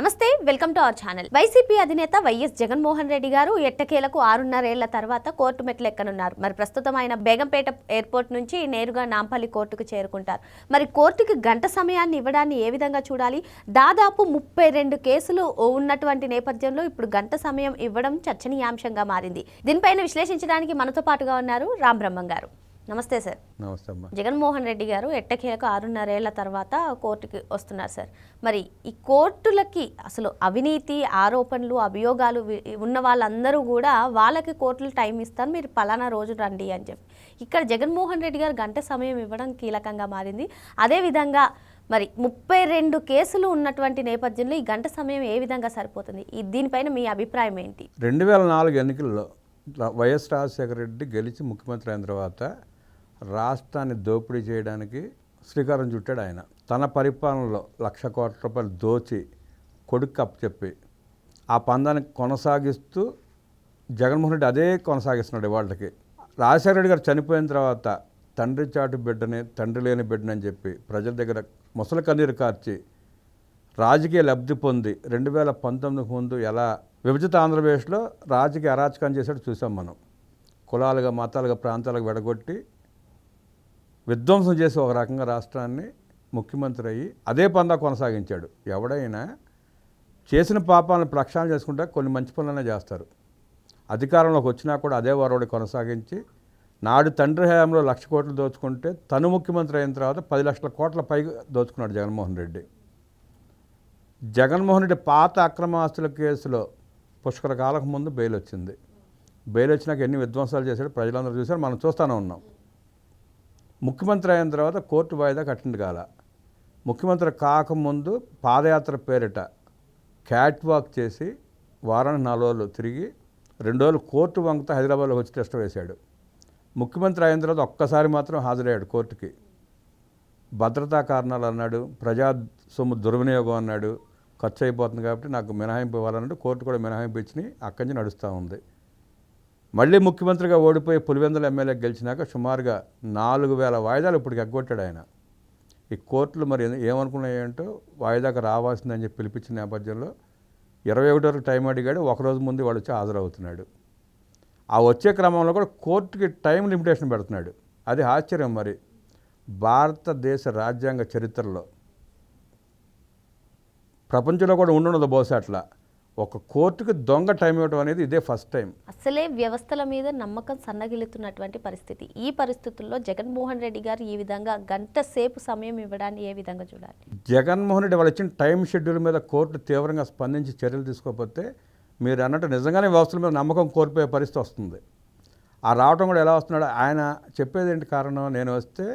నమస్తే welcome to our channel. YCP అధినేత YS Jaganmohan Reddy గారు ఎట్టకేలకు ఆరున్నరేళ్ళ తర్వాత కోర్టు మెట్లు ఎక్కనున్నారు మరి ప్రస్తుతం ఆయన బేగంపేట ఎయిర్పోర్ట్ నుంచి నేరుగా నాంపల్లి కోర్టుకు చేరుకుంటారు. మరి కోర్టుకి గంట సమయాన్ని ఇవ్వడాన్ని ఏ విధంగా చూడాలి? దాదాపు ముప్పై రెండు కేసులు ఉన్నటువంటి నేపథ్యంలో ఇప్పుడు గంట సమయం ఇవ్వడం చర్చనీయాంశంగా మారింది. దీనిపైన విశ్లేషించడానికి మనతో పాటుగా ఉన్నారు రామ్ బ్రహ్మం గారు. నమస్తే సార్. నమస్తే జగన్మోహన్ రెడ్డి గారు ఎట్టకేలకు ఆరున్నరేళ్ళ తర్వాత కోర్టుకి వస్తున్నారు సార్. మరి ఈ కోర్టులకి అసలు అవినీతి ఆరోపణలు అభియోగాలు ఉన్న వాళ్ళందరూ కూడా వాళ్ళకి కోర్టులు టైం ఇస్తారు మీరు పలానా రోజు రండి అని చెప్పి. ఇక్కడ జగన్మోహన్ రెడ్డి గారు గంట సమయం ఇవ్వడం కీలకంగా మారింది. అదేవిధంగా మరి ముప్పై రెండు కేసులు ఉన్నటువంటి నేపథ్యంలో ఈ గంట సమయం ఏ విధంగా సరిపోతుంది? ఈ దీనిపైన మీ అభిప్రాయం ఏంటి? రెండు వేల నాలుగు ఎన్నికల్లో వైఎస్ రాజశేఖర రెడ్డి గెలిచి ముఖ్యమంత్రి అయిన తర్వాత రాష్ట్రాన్ని దోపిడీ చేయడానికి శ్రీకారం చుట్టాడు ఆయన. తన పరిపాలనలో లక్ష కోట్ల రూపాయలు దోచి కొడుకు అప్పచెప్పి ఆ పందాన్ని కొనసాగిస్తూ జగన్మోహన్ రెడ్డి అదే కొనసాగిస్తున్నాడు వాళ్ళకి రాజశేఖర రెడ్డి గారు చనిపోయిన తర్వాత తండ్రి చాటు బిడ్డని తండ్రి లేని బిడ్డని అని చెప్పి ప్రజల దగ్గర ముసలి కన్నీరు కార్చి రాజకీయ లబ్ధి పొంది రెండు వేల పంతొమ్మిదికి ముందు ఎలా విభజిత ఆంధ్రప్రదేశ్లో రాజకీయ అరాచకాన్ని చేశాడు చూసాం మనం. కులాలుగా మతాలుగా ప్రాంతాలుగా విడగొట్టి విధ్వంసం చేసి ఒక రకంగా రాష్ట్రాన్ని ముఖ్యమంత్రి అయ్యి అదే పందా కొనసాగించాడు. ఎవడైనా చేసిన పాపాలను ప్రక్షాళన చేసుకుంటే కొన్ని మంచి పనులనే చేస్తారు. అధికారంలోకి వచ్చినా కూడా అదే వరవడి కొనసాగించి నాడు తండ్రి హయాంలో లక్ష కోట్లు దోచుకుంటే తను ముఖ్యమంత్రి అయిన తర్వాత పది లక్షల కోట్ల పైగా దోచుకున్నాడు జగన్మోహన్ రెడ్డి. జగన్మోహన్ రెడ్డి పాత అక్రమ ఆస్తుల కేసులో పుష్కర కాలకు ముందు బెయిల్ వచ్చింది. బెయిల్ వచ్చినాక ఎన్ని విధ్వంసాలు చేశాడు ప్రజలందరూ చూశారు. మనం చూస్తూనే ఉన్నాం. ముఖ్యమంత్రి అయిన తర్వాత కోర్టు వాయిదా కట్టండి కాల. ముఖ్యమంత్రి కాకముందు పాదయాత్ర పేరిట క్యాట్ వాక్ చేసి వారానికి నాలుగు రోజులు తిరిగి రెండు రోజులు కోర్టు వంకతో హైదరాబాద్లో వచ్చి టెస్ట్ వేశాడు. ముఖ్యమంత్రి అయిన తర్వాత ఒక్కసారి మాత్రం హాజరయ్యాడు కోర్టుకి. భద్రతా కారణాలు అన్నాడు ప్రజా సొమ్ము దుర్వినియోగం అన్నాడు ఖర్చు అయిపోతుంది కాబట్టి నాకు మినహాయింపు ఇవ్వాలన్నాడు కోర్టు కూడా మినహాయింపు ఇచ్చి అక్కడి నుంచి నడుస్తూ ఉంది. మళ్ళీ ముఖ్యమంత్రిగా ఓడిపోయి పులివెందుల ఎమ్మెల్యే గెలిచినాక సుమారుగా నాలుగు వేల వాయిదాలు ఇప్పటికి ఎగ్గొట్టాడు ఆయన. ఈ కోర్టులు మరి ఏమనుకున్నాయంటూ వాయిదాకు రావాల్సిందని చెప్పి పిలిపించిన నేపథ్యంలో ఇరవై ఒకటి వరకు టైం అడిగాడు. ఒకరోజు ముందు వాడు వచ్చి హాజరవుతున్నాడు. ఆ వచ్చే క్రమంలో కూడా కోర్టుకి టైం లిమిటేషన్ పెడుతున్నాడు. అది ఆశ్చర్యం మరి. భారతదేశ రాజ్యాంగ చరిత్రలో ప్రపంచంలో కూడా ఉండదు బహుశా అట్లా. ఒక కోర్టుకి దొంగ టైం ఇవ్వడం అనేది ఇదే ఫస్ట్ టైం అసలే వ్యవస్థల మీద నమ్మకం సన్నగిలుతున్నటువంటి పరిస్థితి. ఈ పరిస్థితుల్లో జగన్మోహన్ రెడ్డి గారు ఈ విధంగా గంట సేపు సమయం ఇవ్వడాన్ని ఏ విధంగా చూడాలి? జగన్మోహన్ రెడ్డి వాళ్ళు ఇచ్చిన టైం షెడ్యూల్ మీద కోర్టు తీవ్రంగా స్పందించి చర్యలు తీసుకోకపోతే మీరు అన్నట్టు నిజంగానే వ్యవస్థల మీద నమ్మకం కోల్పోయే పరిస్థితి వస్తుంది. ఆ రావటం కూడా ఎలా వస్తున్నాడు ఆయన చెప్పేది ఏంటి కారణం? నేను వస్తే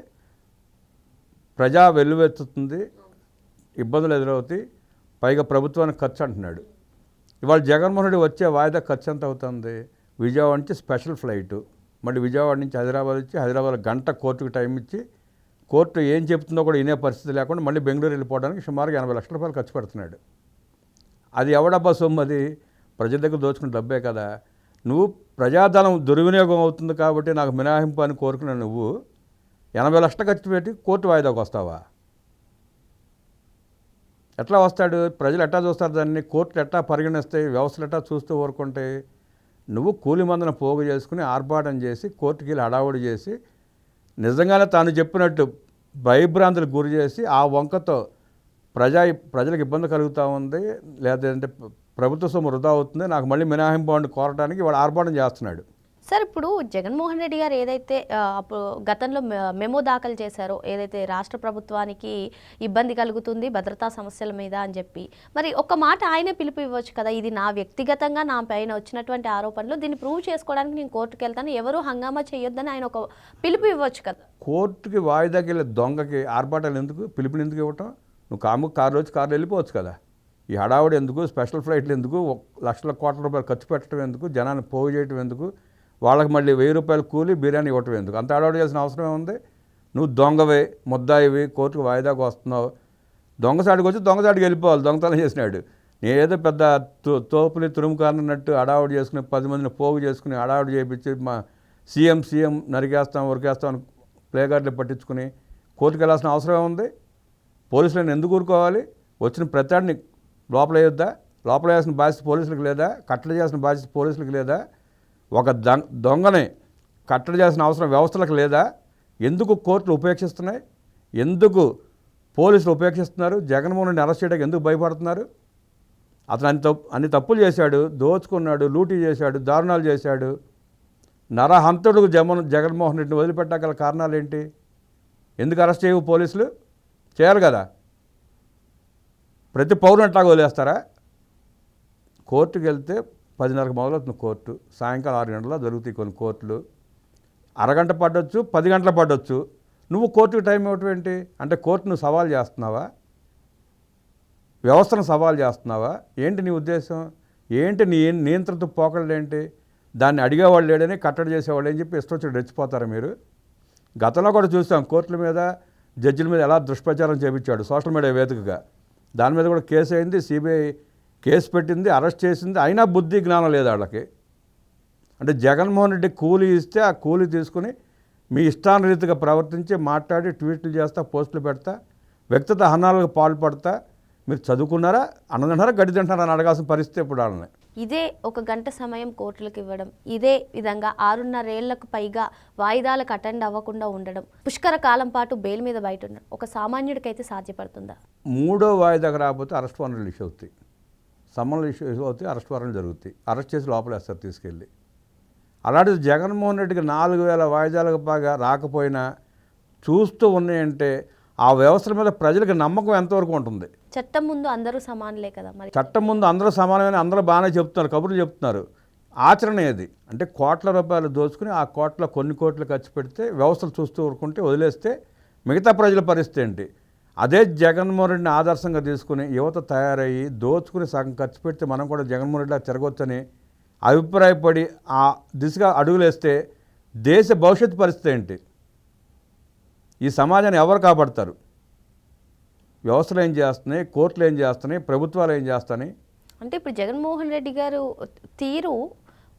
ప్రజా వెల్లువెత్తుతుంది ఇబ్బందులు ఎదురవుతాయి పైగా ప్రభుత్వానికి ఖర్చు అంటున్నాడు. ఇవాళ జగన్మోహన్ రెడ్డి వచ్చే వాయిదా ఖర్చు ఎంత అవుతుంది విజయవాడ నుంచి స్పెషల్ ఫ్లైటు. మళ్ళీ విజయవాడ నుంచి హైదరాబాద్ వచ్చి హైదరాబాద్ గంట కోర్టుకి టైం ఇచ్చి కోర్టు ఏం చెప్తుందో కూడా వినే పరిస్థితి లేకుండా మళ్ళీ బెంగళూరు వెళ్ళిపోవడానికి సుమారుగా ఎనభై లక్షల రూపాయలు ఖర్చు పెడుతున్నాడు. అది ఎవడబ్బా సొమ్ము అది ప్రజల దగ్గర దోచుకున్న డబ్బే కదా. నువ్వు ప్రజాధనం దుర్వినియోగం అవుతుంది కాబట్టి నాకు మినహాయింపు అని కోరుకున్న నువ్వు ఎనభై లక్షలు ఖర్చు పెట్టి కోర్టు వాయిదాకు వస్తావా? ఎట్లా వస్తాడు? ప్రజలు ఎట్లా చూస్తారు దాన్ని? కోర్టులు ఎట్లా పరిగణిస్తాయి? వ్యవస్థలు ఎట్లా చూస్తూ ఊరుకుంటాయి? నువ్వు కూలి మందన పోగు చేసుకుని ఆర్భాటం చేసి కోర్టుకి వెళ్ళి హడావుడి చేసి నిజంగానే తాను చెప్పినట్టు భయభ్రాంతులకు గురి చేసి ఆ వంకతో ప్రజా ప్రజలకు ఇబ్బంది కలుగుతూ ఉంది లేదంటే ప్రభుత్వ సొమ్ము వృధా అవుతుంది నాకు మళ్ళీ మినహాయింపు అని కోరడానికి వాడు ఆర్భాటం చేస్తున్నాడు. సార్ ఇప్పుడు జగన్మోహన్ రెడ్డి గారు ఏదైతే అప్పుడు గతంలో మె- మెమో దాఖలు చేశారో ఏదైతే రాష్ట్ర ప్రభుత్వానికి ఇబ్బంది కలుగుతుంది భద్రతా సమస్యల మీద అని చెప్పి మరి ఒక మాట ఆయనే పిలుపు ఇవ్వచ్చు కదా? ఇది నా వ్యక్తిగతంగా నా పైన వచ్చినటువంటి ఆరోపణలు దీన్ని ప్రూవ్ చేసుకోవడానికి నేను కోర్టుకు వెళ్తాను ఎవరు హంగామా చేయొద్దని ఆయన ఒక పిలుపు ఇవ్వచ్చు కదా? కోర్టుకి వాయిదాకి వెళ్ళే దొంగకి ఆర్భాటాలు ఎందుకు పిలుపుని ఎందుకు ఇవ్వటం? నువ్వు కాము కారు వచ్చి కారులో వెళ్ళిపోవచ్చు కదా? ఈ హడావుడు ఎందుకు స్పెషల్ ఫ్లైట్లు ఎందుకు ఒక లక్షల కోట్ల రూపాయలు ఖర్చు పెట్టడం ఎందుకు జనాన్ని పోగు చేయటం ఎందుకు? వాళ్ళకి మళ్ళీ వెయ్యి రూపాయలు కూలి బిర్యానీ ఇవ్వటం ఎందుకు? అంత అడవాడు చేసిన అవసరం ఉంది నువ్వు దొంగవే ముద్దాయివి కోర్టుకు వాయిదాకు వస్తున్నావు. దొంగసాడికి వచ్చి దొంగసాడికి వెళ్ళిపోవాలి దొంగతనం చేసినాడు. నేనేదో పెద్ద తో- తోపుని తురుముకానన్నట్టు అడావుడు చేసుకుని పది మందిని పోగు చేసుకుని అడావుడు చేయించి మా సీఎం సీఎం నరికేస్తాం ఉరికేస్తాం అని ప్లేగార్డులు పట్టించుకుని కోర్టుకు వెళ్ళాల్సిన అవసరం ఉంది పోలీసులను ఎందుకు ఊరుకోవాలి? వచ్చిన ప్రతాడిని లోపల వేయొద్దా? లోపల వేసిన బాధ్యత పోలీసులకు లేదా? కట్టడి చేసిన బాధ్యత పోలీసులకు లేదా? ఒక దొంగని కట్టడి చేయాల్సిన అవసరం వ్యవస్థలకు లేదా? ఎందుకు కోర్టులు ఉపేక్షిస్తున్నాయి? ఎందుకు పోలీసులు ఉపేక్షిస్తున్నారు? జగన్మోహన్ రెడ్డి అరెస్ట్ చేయడానికి ఎందుకు భయపడుతున్నారు? అతను అన్ని తప్పు అన్ని తప్పులు చేశాడు దోచుకున్నాడు లూటీ చేశాడు దారుణాలు చేశాడు. నరహంతుడు జగన్ జగన్మోహన్ రెడ్డిని వదిలిపెట్టగల కారణాలు ఏంటి? ఎందుకు అరెస్ట్ చేయవు పోలీసులు? చేయాలి కదా. ప్రతి పౌరుని అట్లాగా వదిలేస్తారా? కోర్టుకు వెళ్తే పదిన్నరకు మొదలవుతుంది కోర్టు. సాయంకాలం ఆరు గంటల జరుగుతాయి కొన్ని కోర్టులు. అరగంట పడవచ్చు పది గంటలు పడవచ్చు నువ్వు కోర్టుకి టైం ఇవ్వటం ఏంటి? అంటే కోర్టును సవాల్ చేస్తున్నావా? వ్యవస్థను సవాల్ చేస్తున్నావా? ఏంటి నీ ఉద్దేశం? ఏంటి నీ నియంత్రణతో పోకళ్ళు ఏంటి? దాన్ని అడిగేవాళ్ళు లేడని కట్టడి చేసేవాళ్ళు అని చెప్పి ఇష్టం వచ్చి రెచ్చిపోతారా మీరు? గతంలో కూడా చూసాం కోర్టుల మీద జడ్జిల మీద ఎలా దుష్ప్రచారం చేపించాడు సోషల్ మీడియా వేదికగా. దాని మీద కూడా కేసు అయింది సిబిఐ కేసు పెట్టింది అరెస్ట్ చేసింది అయినా బుద్ధి జ్ఞానం లేదు వాళ్ళకి అంటే జగన్మోహన్ రెడ్డి కూలీ ఇస్తే ఆ కూలీ తీసుకుని మీ ఇష్టానురీతిగా ప్రవర్తించి మాట్లాడి ట్వీట్లు చేస్తా పోస్టులు పెడతా వ్యక్తిగత హనాలకు పాల్పడతా మీరు చదువుకున్నారా? అన్నదంటారా గడ్డి తింటారా అని అడగాల్సిన పరిస్థితి ఇప్పుడు వాళ్ళని ఇదే ఒక గంట సమయం కోర్టులకు ఇవ్వడం ఇదే విధంగా ఆరున్నరేళ్ళకు పైగా వాయిదాలకు అటెండ్ అవ్వకుండా ఉండడం పుష్కర కాలం పాటు బెయిల్ మీద బయట ఉండడం ఒక సామాన్యుడికైతే సాధ్యపడుతుందా? మూడో వాయిదాకి రాకపోతే అరెస్ట్ వారెంట్లు ఇష్యూ అవుతాయి. సమ్మన్లు ఇష్యూ అవుతాయి అరెస్ట్ వారెంట్లు జరుగుతాయి అరెస్ట్ చేసి లోపలేస్తారు తీసుకెళ్ళి. అలాంటిది జగన్మోహన్ రెడ్డికి నాలుగు వేల వాయిదాలకు బాగా రాకపోయినా చూస్తూ ఉన్నాయంటే ఆ వ్యవస్థల మీద ప్రజలకు నమ్మకం ఎంతవరకు ఉంటుంది? చట్టం ముందు అందరూ సమానులే కదా మరి. చట్టం ముందు అందరూ సమానమైన అందరూ బాగానే చెప్తున్నారు కబుర్లు చెప్తున్నారు. ఆచరణ ఏది? అంటే కోట్ల రూపాయలు దోచుకుని ఆ కోట్ల కొన్ని కోట్లు ఖర్చు పెడితే వ్యవస్థలు చూస్తూ ఊరుకుంటే వదిలేస్తే మిగతా ప్రజల పరిస్థితి ఏంటి? అదే జగన్మోహన్ రెడ్డిని ఆదర్శంగా తీసుకుని యువత తయారయ్యి దోచుకుని సగం ఖర్చు పెడితే మనం కూడా జగన్మోహన్ రెడ్డిలా తిరగొచ్చని అభిప్రాయపడి ఆ దిశగా అడుగులేస్తే దేశ భవిష్యత్తు పరిస్థితి ఏంటి? ఈ సమాజాన్ని ఎవరు కాపాడతారు? వ్యవస్థలు ఏం చేస్తున్నాయి? కోర్టులు ఏం చేస్తున్నాయి? ప్రభుత్వాలు ఏం చేస్తున్నాయి? అంటే ఇప్పుడు జగన్మోహన్ రెడ్డి గారు తీరు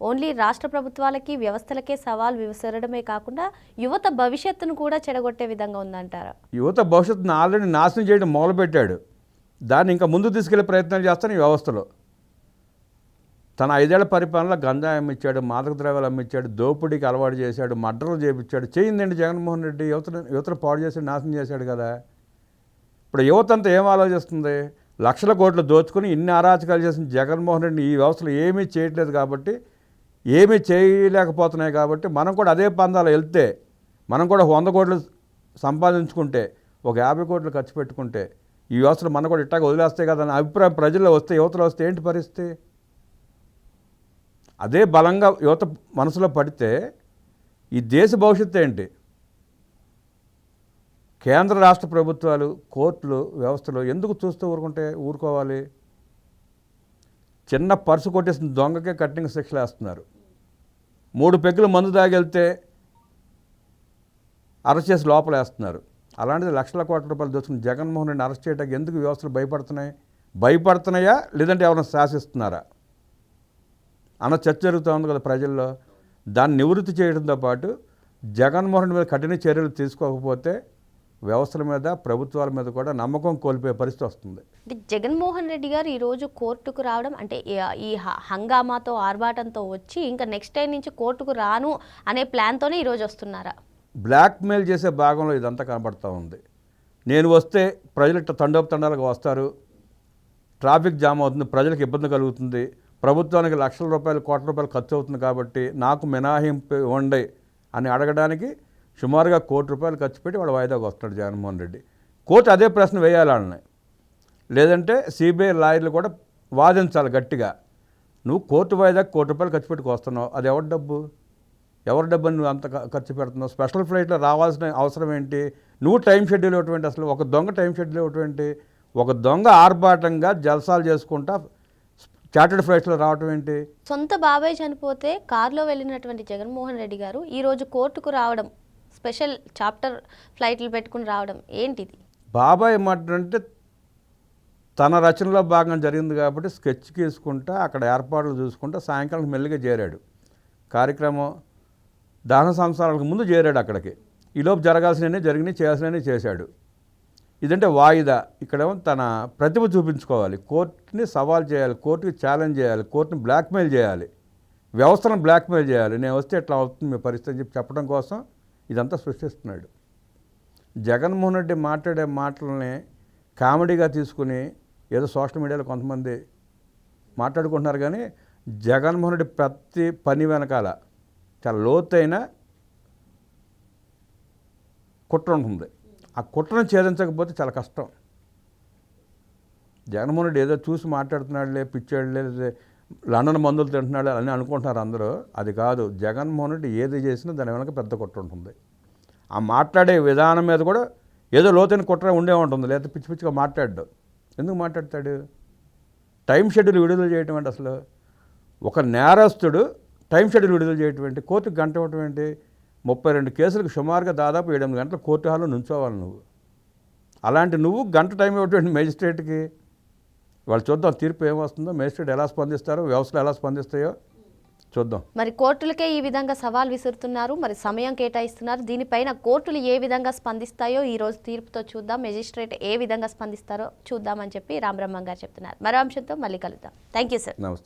ఓన్లీ రాష్ట్ర ప్రభుత్వాలకి వ్యవస్థలకే సవాల్ విసరడమే కాకుండా యువత భవిష్యత్తును కూడా చెడగొట్టే విధంగా ఉందంటారా. యువత భవిష్యత్తును ఆల్రెడీ నాశనం చేయడం మొదలుపెట్టాడు. దాన్ని ఇంకా ముందు తీసుకెళ్ళే ప్రయత్నాలు చేస్తాను ఈ వ్యవస్థలో. తన ఐదేళ్ళ పరిపాలనలో గంజాయి అమ్మిచ్చాడు మాదక ద్రవ్యాలు అమ్మిచ్చాడు దోపిడీకి అలవాటు చేశాడు మర్డర్లు చేపించాడు చేయిందండి జగన్మోహన్ రెడ్డి. యువతను యువతను పాడు చేసి నాశనం చేశాడు కదా. ఇప్పుడు యువత అంతా ఏం ఆలోచిస్తుంది? లక్షల కోట్లు దోచుకుని ఇన్ని అరాచకాలు చేసిన జగన్మోహన్ రెడ్డి ఈ వ్యవస్థలు ఏమీ చేయట్లేదు కాబట్టి ఏమీ చేయలేకపోతున్నాయి కాబట్టి మనం కూడా అదే పందాలు వెళ్తే మనం కూడా వంద కోట్లు సంపాదించుకుంటే ఒక యాభై కోట్లు ఖర్చు పెట్టుకుంటే ఈ వ్యవస్థలు మనం కూడా ఇట్టాగా వదిలేస్తాయి కదా అనే అభిప్రాయం ప్రజల్లో వస్తే యువతలో వస్తే ఏంటి పరిస్థితి? అదే బలంగా యువత మనసులో పడితే ఈ దేశ భవిష్యత్తు ఏంటి? కేంద్ర రాష్ట్ర ప్రభుత్వాలు కోర్టులు వ్యవస్థలు ఎందుకు చూస్తూ ఊరుకుంటే ఊరుకోవాలి? చిన్న పర్సు కొట్టేసిన దొంగకే కట్టింగ్ శిక్షలు వేస్తున్నారు. మూడు పెగ్గులు మందు తాగెళ్తే అరెస్ట్ చేసి లోపలేస్తున్నారు. అలాంటిది లక్షల కోట్ల రూపాయలు దోచుకుని జగన్మోహన్ రెడ్డిని అరెస్ట్ చేయడానికి ఎందుకు వ్యవస్థలు భయపడుతున్నాయి? భయపడుతున్నాయా? లేదంటే ఎవరైనా శాసిస్తున్నారా? అన్న చర్చ జరుగుతూ ఉంది కదా ప్రజల్లో. దాన్ని నివృత్తి చేయడంతో పాటు జగన్మోహన్ రెడ్డి మీద కఠిన చర్యలు తీసుకోకపోతే వ్యవస్థల మీద ప్రభుత్వాల మీద కూడా నమ్మకం కోల్పోయే పరిస్థితి వస్తుంది. అంటే జగన్మోహన్ రెడ్డి గారు ఈరోజు కోర్టుకు రావడం అంటే ఈ- హంగామాతో ఆర్భాటంతో వచ్చి ఇంకా నెక్స్ట్ టైం నుంచి కోర్టుకు రాను అనే ప్లాన్తోనే ఈరోజు వస్తున్నారా? బ్లాక్మెయిల్ చేసే భాగంలో ఇదంతా కనబడుతూ ఉంది. నేను వస్తే ప్రజలు తండోపు తండాలకు వస్తారు. ట్రాఫిక్ జామ్ అవుతుంది ప్రజలకు ఇబ్బంది కలుగుతుంది. ప్రభుత్వానికి లక్షల రూపాయలు కోట్ల రూపాయలు ఖర్చు అవుతుంది కాబట్టి నాకు మినహాయింపు ఇవ్వండి అని అడగడానికి సుమారుగా కోటి రూపాయలు ఖర్చు పెట్టి వాడు వాయిదాకు వస్తాడు జగన్మోహన్ రెడ్డి. కోర్టు అదే ప్రశ్న వేయాలని లేదంటే సిబిఐ లాయర్లు కూడా వాదించాలి గట్టిగా. నువ్వు కోర్టు వాయిదాకు కోటి రూపాయలు ఖర్చు పెట్టుకు వస్తున్నావు. అది ఎవరి డబ్బు? ఎవరి డబ్బు నువ్వు అంత ఖర్చు పెడుతున్నావు? స్పెషల్ ఫ్లైట్లో రావాల్సిన అవసరం ఏంటి? నువ్వు టైం షెడ్యూల్ ఇవ్వటువంటి అసలు? ఒక దొంగ టైం షెడ్యూల్ ఇవ్వటువంటి ఒక దొంగ ఆర్భాటంగా జల్సాలు చేసుకుంటా చార్టెడ్ ఫ్లైట్లో రావటం ఏంటి? సొంత బాబాయ్ చనిపోతే కారులో వెళ్ళినటువంటి జగన్మోహన్ రెడ్డి గారు ఈరోజు కోర్టుకు రావడం స్పెషల్ చాప్టర్ ఫ్లైట్లు పెట్టుకుని రావడం ఏంటిది? బాబాయ్ ఏమంటారంటే తన రచనలో భాగం జరిగింది కాబట్టి స్కెచ్ గీసుకుంటా అక్కడ ఏర్పాట్లు చూసుకుంటా సాయంకాలం మెల్లిగా చేరాడు. కార్యక్రమం దహన సంవత్సరాలకు ముందు చేరాడు అక్కడికి. ఈలోపు జరగాల్సినవి జరిగినాయి చేయాల్సినవి చేశాడు. ఇదంటే వాయిదా. ఇక్కడేమో తన ప్రతిభ చూపించుకోవాలి. కోర్టుని సవాల్ చేయాలి కోర్టుకి ఛాలెంజ్ చేయాలి కోర్టుని బ్లాక్మెయిల్ చేయాలి. వ్యవస్థను బ్లాక్మెయిల్ చేయాలి. నేను వస్తే ఎట్లా అవుతుంది మీ పరిస్థితి అని చెప్పి చెప్పడం కోసం ఇదంతా సృష్టిస్తున్నాడు. జగన్మోహన్ రెడ్డి మాట్లాడే మాటలని కామెడీగా తీసుకుని ఏదో సోషల్ మీడియాలో కొంతమంది మాట్లాడుకుంటున్నారు కానీ జగన్మోహన్ రెడ్డి ప్రతి పని వెనకాల చాలా లోతైన కుట్ర ఉంటుంది. ఆ కుట్రను ఛేదించకపోతే చాలా కష్టం. జగన్మోహన్ రెడ్డి ఏదో చూసి మాట్లాడుతున్నాడులే పిచ్చాడులే లండన్ మందులు తింటున్నాడు అని అనుకుంటున్నారు అందరూ. అది కాదు జగన్మోహన్ రెడ్డి ఏది చేసినా దాని వెనక పెద్ద కుట్ర ఉంటుంది. ఆ మాట్లాడే విధానం మీద కూడా ఏదో లోతైన కుట్ర ఉండే ఉంటుంది లేకపోతే పిచ్చి పిచ్చిగా మాట్లాడు ఎందుకు మాట్లాడతాడు? టైం షెడ్యూల్ విడుదల చేయటం ఏంటి అసలు? ఒక నేరస్తుడు టైం షెడ్యూల్ విడుదల చేయటం ఏంటి? కోర్టుకు గంట ఇవ్వటం ఏంటి? ముప్పై రెండు కేసులకు సుమారుగా దాదాపు ఏడెనిమిది గంటలు కోర్టు హాల్లో నుంచోవాలి నువ్వు. అలాంటి నువ్వు గంట టైం ఇవ్వటం మేజిస్ట్రేట్కి వాళ్ళు చూద్దాం తీర్పు ఏమొస్తుందో మేజిస్ట్రేట్ ఎలా స్పందిస్తారో వ్యవస్థలు ఎలా స్పందిస్తాయో చూద్దాం. మరి కోర్టులకే ఈ విధంగా సవాల్ విసురుతున్నారు మరి సమయం కేటాయిస్తున్నారు. దీనిపైన కోర్టులు ఏ విధంగా స్పందిస్తాయో ఈ రోజు తీర్పుతో చూద్దాం. మెజిస్ట్రేట్ ఏ విధంగా స్పందిస్తారో చూద్దామని చెప్పి రామబ్రహ్మం గారు చెప్తున్నారు. మరో అంశంతో మళ్ళీ కలుద్దాం. Thank you sir. నమస్తే.